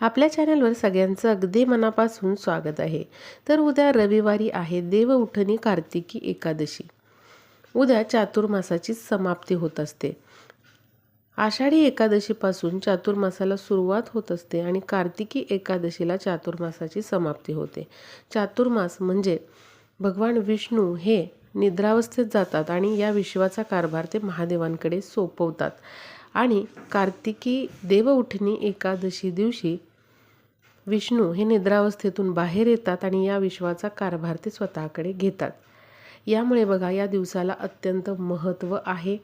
आपल्या चॅनलवर सगळ्यांचं अगदी मनापासून स्वागत आहे. तर उद्या रविवारी आहे देव उठणी कार्तिकी एकादशी. उद्या चातुर्मासाची समाप्ती होत असते. आषाढी एकादशीपासून चातुर्मासाला सुरुवात होत असते आणि कार्तिकी एकादशीला चातुर्मासाची समाप्ती होते. चातुर्मास म्हणजे भगवान विष्णू हे निद्रावस्थेत जातात आणि या विश्वाचा कारभार ते महादेवांकडे सोपवतात. आणि कार्तिकी देव उठणी एकादशी दिवशी विष्णू हे निद्रावस्थेतून बाहेर येतात आणि या विश्वाचा कारभार ते स्वतःकडे घेतात. यामुळे बघा या दिवसाला अत्यंत महत्त्व आहे.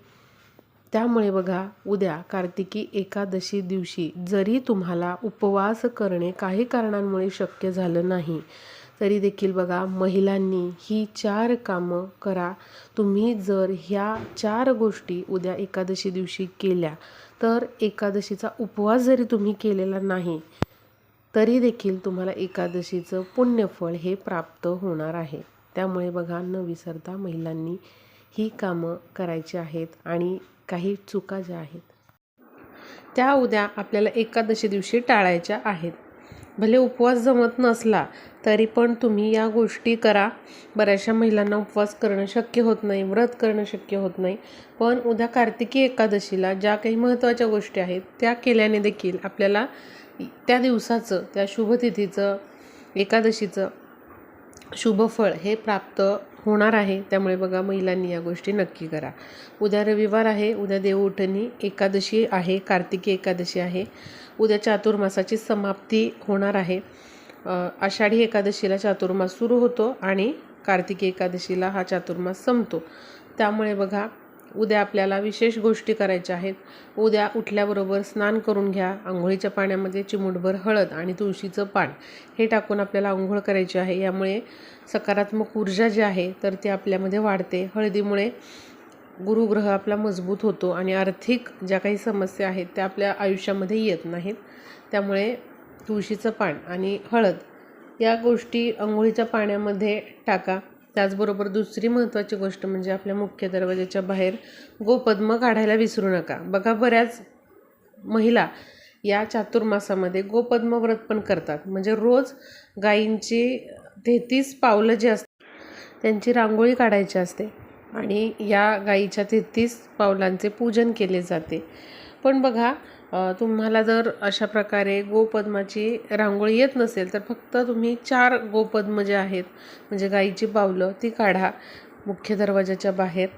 त्यामुळे बघा उद्या कार्तिकी एकादशी दिवशी जरी तुम्हाला उपवास करणे काही कारणांमुळे शक्य झालं नाही तरी देखील बघा महिलांनी ही चार कामं करा. तुम्ही जर ह्या चार गोष्टी उद्या एकादशी दिवशी केल्या तर एकादशीचा उपवास जरी तुम्ही केलेला नाही तरी देखील तुम्हाला एकादशीचं पुण्यफळ हे प्राप्त होणार आहे. त्यामुळे बघा न विसरता महिलांनी ही कामं करायची आहेत आणि काही चुका ज्या आहेत त्या उद्या आपल्याला एकादशी दिवशी टाळायच्या आहेत. भले उपवास जमत नसला तरी पण तुम्ही या गोष्टी करा. बऱ्याचशा महिलांना उपवास करणं शक्य होत नाही व्रत करणं शक्य होत नाही. पण उद्या कार्तिकी एकादशीला ज्या काही महत्त्वाच्या गोष्टी आहेत त्या केल्याने देखील आपल्याला त्या दिवसाचं त्या शुभतिथीचं एकादशीचं शुभफळ हे प्राप्त होणार आहे. त्यामुळे बघा महिलांनी या गोष्टी नक्की करा. उद्या रविवार आहे. उद्या देवउठणी एकादशी आहे. कार्तिकी एकादशी आहे. उद्या चातुर्मासाची समाप्ती होणार आहे. आषाढी एकादशीला चातुर्मास सुरू होतो आणि कार्तिकी एकादशीला हा चातुर्मास संपतो. त्यामुळे बघा उद्या आपल्याला विशेष गोष्टी करायच्या आहेत. उद्या उठल्याबरोबर स्नान करून घ्या. आंघोळीच्या पाण्यामध्ये चिमूटभर हळद आणि तुळशीचं पान हे टाकून आपल्याला आंघोळ करायची आहे. यामुळे सकारात्मक ऊर्जा जी आहे तर ती आपल्यामध्ये वाढते. हळदीमुळे गुरुग्रह आपला मजबूत होतो आणि आर्थिक ज्या काही समस्या आहेत त्या आपल्या आयुष्यामध्ये येत नाहीत. त्यामुळे तुळशीचं पान आणि हळद या गोष्टी आंघोळीच्या पाण्यामध्ये टाका. त्याचबरोबर दुसरी महत्त्वाची गोष्ट म्हणजे आपल्या मुख्य दरवाजाच्या बाहेर गोपद्म काढायला विसरू नका. बघा बऱ्याच महिला या चातुर्मासामध्ये गोपद्म व्रत पण करतात. म्हणजे रोज गायींची तेहतीस पावलं जी असतात त्यांची रांगोळी काढायची असते आणि या गायीच्या तेहतीस पावलांचे पूजन केले जाते. पण बघा तुम्हाला जर अशा प्रकारे गोपद्माची रांगोळी येत नसेल तर फक्त तुम्ही चार गोपद्म जे आहेत म्हणजे गाईची पावलं ती काढा मुख्य दरवाजाच्या बाहेर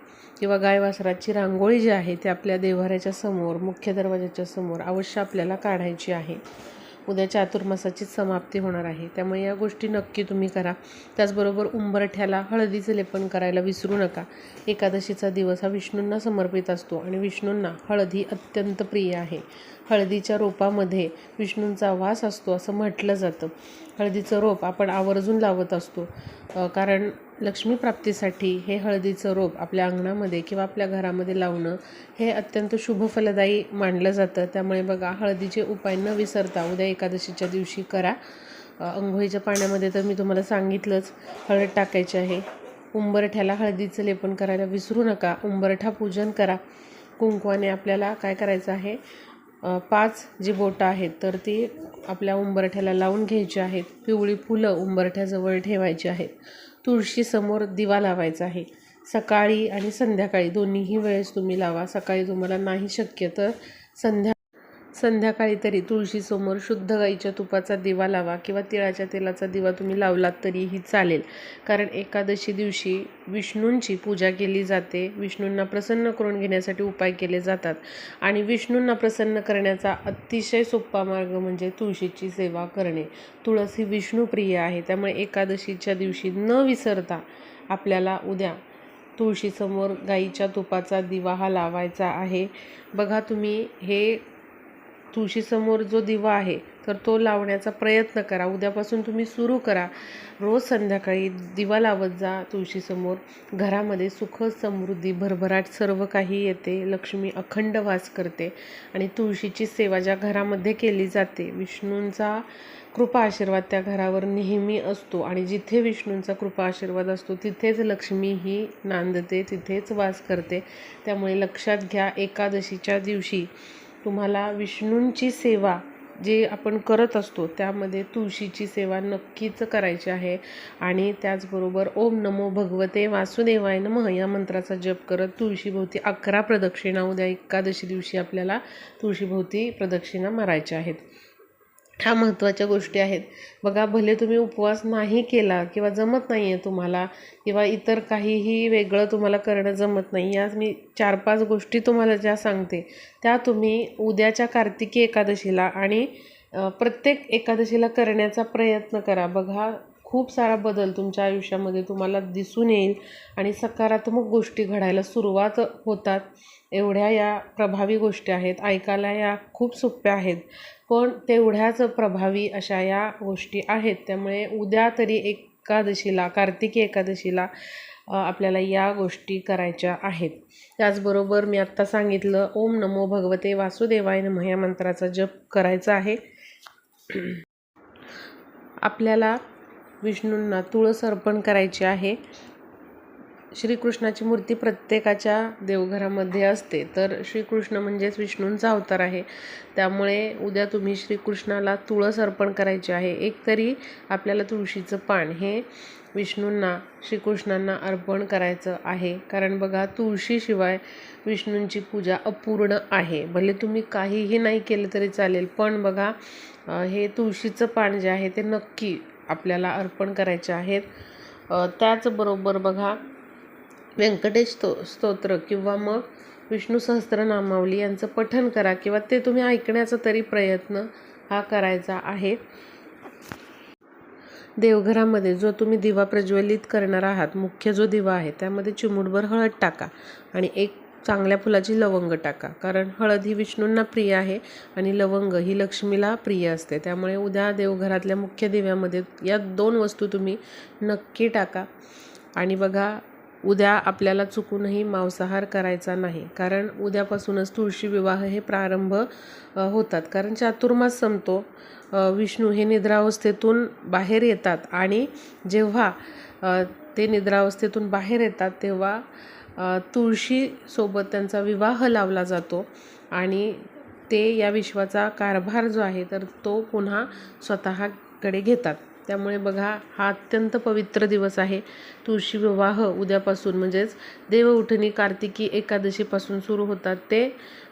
किंवा गाय वासराची रांगोळी जी आहे ती आपल्या देव्हाऱ्याच्या समोर मुख्य दरवाजाच्या समोर अवश्य आपल्याला काढायची आहे. उद्या चातुर्मासाची समाप्ती होणार आहे. त्यामुळे या गोष्टी नक्की तुम्ही करा. त्याचबरोबर उंबरठ्याला हळदीचं लेपन करायला विसरू नका. एकादशीचा दिवस हा विष्णूंना समर्पित असतो आणि विष्णूंना हळदी अत्यंत प्रिय आहे. हळदीच्या रोपामध्ये विष्णूंचा वास असतो असं म्हटलं जातं. हळदीचं रोप आपण आवर्जून लावत असतो. कारण लक्ष्मीप्राप्तीसाठी हे हळदीचं रोप आपल्या अंगणामध्ये किंवा आपल्या घरामध्ये लावणं हे अत्यंत शुभफलदायी मानलं जातं. त्यामुळे बघा हळदीचे उपाय न विसरता उद्या एकादशीच्या दिवशी करा. अंघोळीच्या पाण्यामध्ये तर मी तुम्हाला सांगितलंच हळद टाकायची आहे. उंबरठ्याला हळदीचं लेपन करायला विसरू नका. उंबरठा पूजन करा. कुंकवाने आपल्याला काय करायचं आहे? पाच जी बोटं आहेत तर ती आपल्या उंबरठ्याला लावून घ्यायची आहेत. पिवळी फुलं उंबरठ्याजवळ ठेवायची आहेत. तुळशीसमोर दिवा लावायचा आहे. सकाळी आणि संध्याकाळी दोन्हीही वेळेस तुम्ही लावा. सकाळी तुम्हाला नाही शक्य तर संध्या संध्याकाळी तरी तुळशीसमोर शुद्ध गाईच्या तुपाचा दिवा लावा किंवा तिळाच्या तेलाचा दिवा तुम्ही लावलात तरीही चालेल. कारण एकादशी दिवशी विष्णूंची पूजा केली जाते. विष्णूंना प्रसन्न करून घेण्यासाठी उपाय केले जातात. आणि विष्णूंना प्रसन्न करण्याचा अतिशय सोपा मार्ग म्हणजे तुळशीची सेवा करणे. तुळस ही विष्णूप्रिय आहे. त्यामुळे एकादशीच्या दिवशी न विसरता आपल्याला उद्या तुळशीसमोर गाईच्या तुपाचा दिवा हा लावायचा आहे. बघा तुम्ही हे तुळशीसमोर जो दिवा आहे तर तो लावण्याचा प्रयत्न करा. उद्यापासून तुम्ही सुरू करा. रोज संध्याकाळी दिवा लावत जा तुळशीसमोर. घरामध्ये सुख समृद्धी भरभराट सर्व काही येते. लक्ष्मी अखंड वास करते आणि तुळशीची सेवा ज्या घरामध्ये केली जाते विष्णूंचा कृपा आशीर्वाद त्या घरावर नेहमी असतो आणि जिथे विष्णूंचा कृपा आशीर्वाद असतो तिथेच लक्ष्मी ही नांदते तिथेच वास करते. त्यामुळे लक्षात घ्या एकादशीच्या दिवशी तुम्हाला विष्णूंची सेवा जे आपण करत असतो त्यामध्ये तुळशीची सेवा नक्कीच करायची आहे. आणि त्याचबरोबर ओम नमो भगवते वासुदेवाय नमः या मंत्राचा जप करत तुळशीभोवती अकरा प्रदक्षिणा उद्या एकादशी दिवशी आपल्याला तुळशीभोवती प्रदक्षिणा मारायच्या आहेत. ह्या महत्त्वाच्या गोष्टी आहेत. बघा भले तुम्ही उपवास नाही केला किंवा जमत नाही आहे तुम्हाला किंवा इतर काहीही वेगळं तुम्हाला करणं जमत नाही या मी चार पाच गोष्टी तुम्हाला ज्या सांगते त्या तुम्ही उद्याच्या कार्तिकी एकादशीला आणि प्रत्येक एकादशीला करण्याचा प्रयत्न करा. बघा खूप सारा बदल तुमच्या आयुष्यामध्ये तुम्हाला दिसून येईल आणि सकारात्मक गोष्टी घडायला सुरुवात होतात. एवढ्या या प्रभावी गोष्टी आहेत. ऐकायला या खूप सोप्या आहेत. पण तेवढ्याच प्रभावी अशा या गोष्टी आहेत. त्यामुळे उद्या तरी एकादशीला कार्तिकी एकादशीला आपल्याला या गोष्टी करायच्या आहेत. त्याचबरोबर मी आत्ता सांगितलं ओम नमो भगवते वासुदेवाय नम या मंत्राचा जप करायचा आहे. आपल्याला विष्णूंना तुळस अर्पण करायची आहे. श्रीकृष्णाची मूर्ती प्रत्येकाच्या देवघरामध्ये असते. तर श्रीकृष्ण म्हणजेच विष्णूंचा अवतार आहे. त्यामुळे उद्या तुम्ही श्रीकृष्णाला तुळस अर्पण करायची आहे. एक तरी आपल्याला तुळशीचं पान हे विष्णूंना श्रीकृष्णांना अर्पण करायचं आहे. कारण बघा तुळशीशिवाय विष्णूंची पूजा अपूर्ण आहे. भले तुम्ही काहीही नाही केलं तरी चालेल. पण बघा हे तुळशीचं पान जे आहे ते नक्की आपल्याला अर्पण करायचे आहेत. त्याचबरोबर बघा व्यंकटेश स्तो स्तोत्र किंवा मग विष्णू सहस्त्रनामावली यांचं पठन करा किंवा ते तुम्ही ऐकण्याचा तरी प्रयत्न हा करायचा आहे. देवघरामध्ये जो तुम्ही दिवा प्रज्वलित करणार आहात मुख्य जो दिवा आहे त्यामध्ये चिमूटभर हळद टाका आणि एक चांगल्या फुलाची लवंग टाका. कारण हळद ही विष्णूंना प्रिय आहे आणि लवंग ही लक्ष्मीला प्रिय असते. त्यामुळे उद्या देवघरातल्या मुख्य दिव्यामध्ये या दोन वस्तू तुम्ही नक्की टाका. आणि बघा उद्या आपल्याला चुकूनही मांसाहार करायचा नाही. कारण उद्यापासूनच तुळशी विवाह हे प्रारंभ होतात. कारण चातुर्मास संपतो. विष्णू हे निद्रावस्थेतून बाहेर येतात. आणि जेव्हा ते निद्रावस्थेतून बाहेर येतात तेव्हा तुळशीसोबत त्यांचा विवाह लावला जातो आणि ते या विश्वाचा कारभार जो आहे तर तो पुन्हा स्वतःकडे घेतात. त्यामुळे बघा हा अत्यंत पवित्र दिवस आहे. तुळशी विवाह उद्यापासून म्हणजेच देवउठणी कार्तिकी एकादशीपासून सुरू होतात ते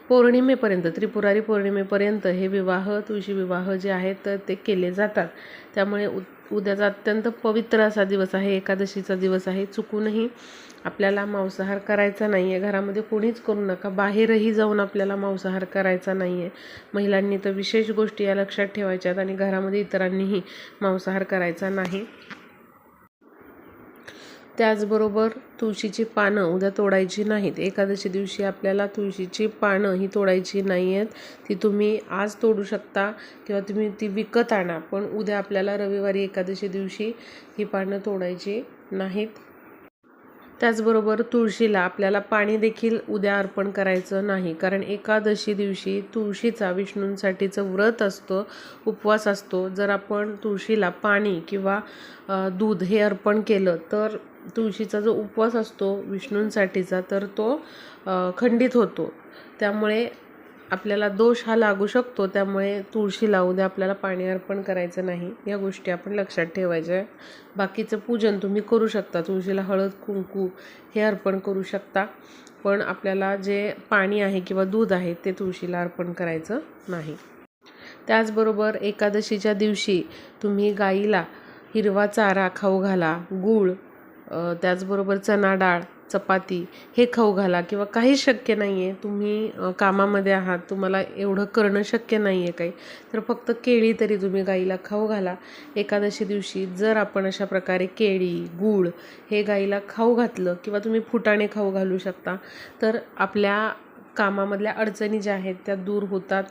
पौर्णिमेपर्यंत त्रिपुरारी पौर्णिमेपर्यंत हे विवाह तुळशी विवाह जे आहेत तर ते केले जातात. त्यामुळे उ उद्याचा अत्यंत पवित्र असा दिवस आहे एकादशीचा दिवस आहे. चुकूनही आपल्याला मांसाहार करायचा नाही आहे घरामध्ये कोणीच करू नका. बाहेरही जाऊन आपल्याला मांसाहार करायचा नाही आहे महिलांनी तर विशेष गोष्टी या लक्षात ठेवायच्यात आणि घरामध्ये इतरांनीही मांसाहार करायचा नाही. त्याचबरोबर तुळशीची पानं उद्या तोडायची नाहीत. एकादशी दिवशी आपल्याला तुळशीची पानं ही तोडायची नाही आहेत ती तुम्ही आज तोडू शकता किंवा तुम्ही ती विकत आणा. पण उद्या आपल्याला रविवारी एकादशी दिवशी ही पानं तोडायची नाहीत. त्याचबरोबर तुळशीला आपल्याला पाणी देखील उद्या अर्पण करायचं नाही. कारण एकादशी दिवशी तुळशीचा विष्णूंसाठीचं व्रत असतं उपवास असतो. जर आपण तुळशीला पाणी किंवा दूध हे अर्पण केलं तर तुळशीचा जो उपवास असतो विष्णूंसाठीचा तर तो खंडित होतो. त्यामुळे आपल्याला दोष हा लागू शकतो. त्यामुळे तुळशी लावू द्या आपल्याला पाणी अर्पण करायचं नाही. या गोष्टी आपण लक्षात ठेवायच्या. आहे बाकीचं पूजन तुम्ही करू शकता. तुळशीला हळद कुंकू हे अर्पण करू शकता. पण आपल्याला जे पाणी आहे किंवा दूध आहे ते तुळशीला अर्पण करायचं नाही. त्याचबरोबर एकादशीच्या दिवशी तुम्ही गाईला हिरवा चारा खाऊ घाला गूळ त्याचबरोबर चणा डाळ चपाती हे खाऊ घाला किंवा काही शक्य नाही आहे तुम्ही कामामध्ये आहात तुम्हाला एवढं करणं शक्य नाही आहे काही. तर फक्त केळी तरी तुम्ही गाईला खाऊ घाला. एकादशी दिवशी जर आपण अशा प्रकारे केळी गूळ हे गाईला खाऊ घातलं किंवा तुम्ही फुटाणे खाऊ घालू शकता तर आपल्या कामामधल्या अडचणी ज्या आहेत त्या दूर होतात.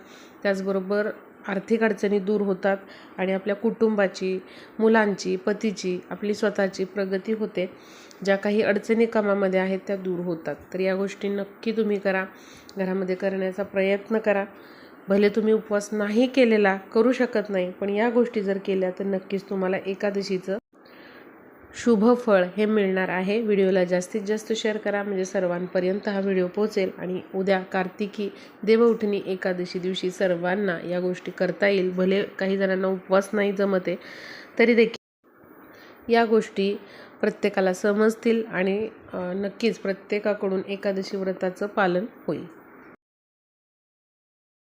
त्याचबरोबर आर्थिक अडचणी दूर होतात आणि आपल्या कुटुंबाची मुलांची पतीची आपली स्वतःची प्रगती होते. ज्या काही अडचणी कामामध्ये आहेत त्या दूर होतात. तर या गोष्टी नक्की तुम्ही करा. घरामध्ये करण्याचा प्रयत्न करा. भले तुम्ही उपवास नाही केलेला करू शकत नाही पण या गोष्टी जर केल्या तर नक्कीच तुम्हाला एकादशीचं शुभ फळ हे मिळणार आहे. व्हिडिओला जास्तीत जास्त शेअर करा. म्हणजे सर्वांपर्यंत हा व्हिडिओ पोहोचेल आणि उद्या कार्तिकी देवउठणी एकादशी दिवशी सर्वांना या गोष्टी करता येईल. भले काही जणांना उपवास नाही जमते तरी देखील या गोष्टी प्रत्येकाला समजतील आणि नक्कीच प्रत्येकाकडून एकादशी व्रताचं पालन होईल.